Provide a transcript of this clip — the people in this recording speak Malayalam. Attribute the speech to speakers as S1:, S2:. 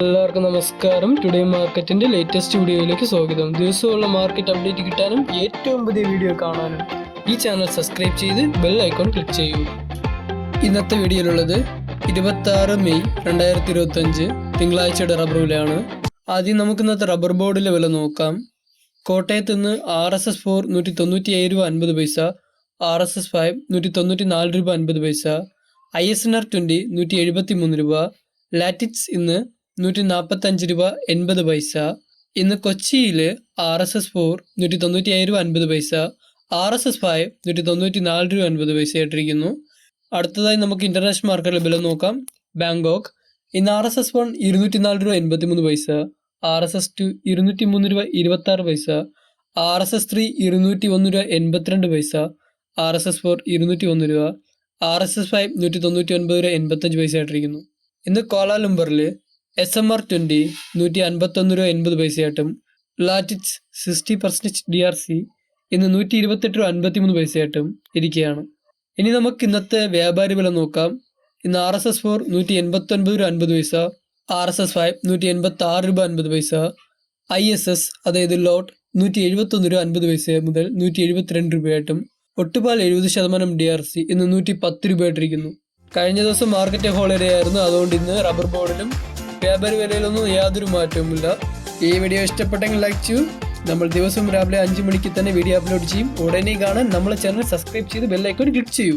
S1: എല്ലാവർക്കും നമസ്കാരം. ടുഡേ മാർക്കറ്റിന്റെ ലേറ്റസ്റ്റ് വീഡിയോയിലേക്ക് സ്വാഗതം. ദിവസമുള്ള മാർക്കറ്റ് അപ്ഡേറ്റ് കിട്ടാനും ഏറ്റവും പുതിയ വീഡിയോ കാണാനും ഈ ചാനൽ സബ്സ്ക്രൈബ് ചെയ്ത് ബെൽ ഐക്കോൺ ക്ലിക്ക് ചെയ്യൂ. ഇന്നത്തെ വീഡിയോയിലുള്ളത് ഇരുപത്തി ആറ് മെയ് രണ്ടായിരത്തി ഇരുപത്തി അഞ്ച് തിങ്കളാഴ്ചയുടെ റബ്ബർ വിലയാണ്. ആദ്യം നമുക്ക് ഇന്നത്തെ റബ്ബർ ബോർഡിലെ വില നോക്കാം. കോട്ടയത്ത് നിന്ന് ആർ എസ് എസ് ഫോർ നൂറ്റി തൊണ്ണൂറ്റി ഏഴ് രൂപ അൻപത് പൈസ ആർ എസ് എസ് ഫൈവ് നൂറ്റി തൊണ്ണൂറ്റി നാല് രൂപ അൻപത് പൈസ I S N R twenty നൂറ്റി എഴുപത്തി മൂന്ന് രൂപ ലാറ്റിക്സ് ഇന്ന് നൂറ്റി നാൽപ്പത്തഞ്ച് രൂപ എൺപത് പൈസ. ഇന്ന് കൊച്ചിയിൽ ആർ എസ് എസ് ഫോർ നൂറ്റി തൊണ്ണൂറ്റി ഏഴ് രൂപ അൻപത് പൈസ. ആർ എസ് എസ് ഫൈവ് നൂറ്റി തൊണ്ണൂറ്റി നാല് രൂപ അൻപത് പൈസ ആയിട്ടിരിക്കുന്നു. അടുത്തതായി നമുക്ക് ഇന്റർനാഷണൽ മാർക്കറ്റിലെ വില നോക്കാം. ബാങ്കോക്ക് ഇന്ന് ആർ എസ് എസ് വൺ ഇരുന്നൂറ്റി നാല് രൂപ എൺപത്തി മൂന്ന് പൈസ. ആർ എസ് എസ് ടു ഇരുന്നൂറ്റി മൂന്ന് രൂപ ഇരുപത്തി ആറ് പൈസ. ആർ എസ് എസ് ത്രീ ഇരുന്നൂറ്റി ഒന്ന് രൂപ എൺപത്തിരണ്ട് പൈസ. ആർ എസ് എസ് ഫോർ ഇരുന്നൂറ്റി ഒന്ന് രൂപ. ആർ എസ് എസ് ഫൈവ് നൂറ്റി തൊണ്ണൂറ്റി ഒൻപത് രൂപ എൺപത്തഞ്ച് പൈസ ആയിട്ടിരിക്കുന്നു. ഇന്ന് കോലാലുംബറിൽ എസ് എം ആർ ട്വന്റി നൂറ്റി അൻപത്തൊന്ന് രൂപ എൺപത് പൈസയായിട്ടും latex sixty percentage D R C ഇന്ന് നൂറ്റി ഇരുപത്തെട്ട് രൂപ അൻപത്തിമൂന്ന് പൈസയായിട്ടും ഇരിക്കുകയാണ്. ഇനി നമുക്ക് ഇന്നത്തെ വ്യാപാരി വില നോക്കാം. ഇന്ന് ആർ എസ് എസ് ഫോർ നൂറ്റി എൺപത്തി ഒൻപത് രൂപ അൻപത് പൈസ ആർ എസ് എസ് ഫൈവ് നൂറ്റി എൺപത്തി ആറ് രൂപ അൻപത് പൈസ ഐ എസ് എസ് അതായത് ലോട്ട് നൂറ്റി എഴുപത്തൊന്ന് രൂപ അൻപത് പൈസ മുതൽ നൂറ്റി എഴുപത്തിരണ്ട് രൂപയായിട്ടും ഒട്ടുപാൽ എഴുപത് ശതമാനം ഡി ആർ സി ഇന്ന് നൂറ്റി പത്ത് രൂപയായിട്ടിരിക്കുന്നു. കഴിഞ്ഞ ദിവസം മാർക്കറ്റ് ഹോളിഡേ ആയിരുന്നു. അതുകൊണ്ട് ഇന്ന് റബ്ബർ ബോർഡിലും വ്യാപാരി വിലയിലൊന്നും യാതൊരു മാറ്റവുമില്ല. ഈ വീഡിയോ ഇഷ്ടപ്പെട്ടെങ്കിൽ ലൈക്ക് ചെയ്യൂ. നമ്മൾ ദിവസം രാവിലെ അഞ്ച് മണിക്ക് തന്നെ വീഡിയോ അപ്ലോഡ് ചെയ്യും. ഉടനെ കാണാൻ നമ്മളെ ചാനൽ സബ്സ്ക്രൈബ് ചെയ്ത് ബെല്ലൈക്കോൺ ക്ലിക്ക് ചെയ്യൂ.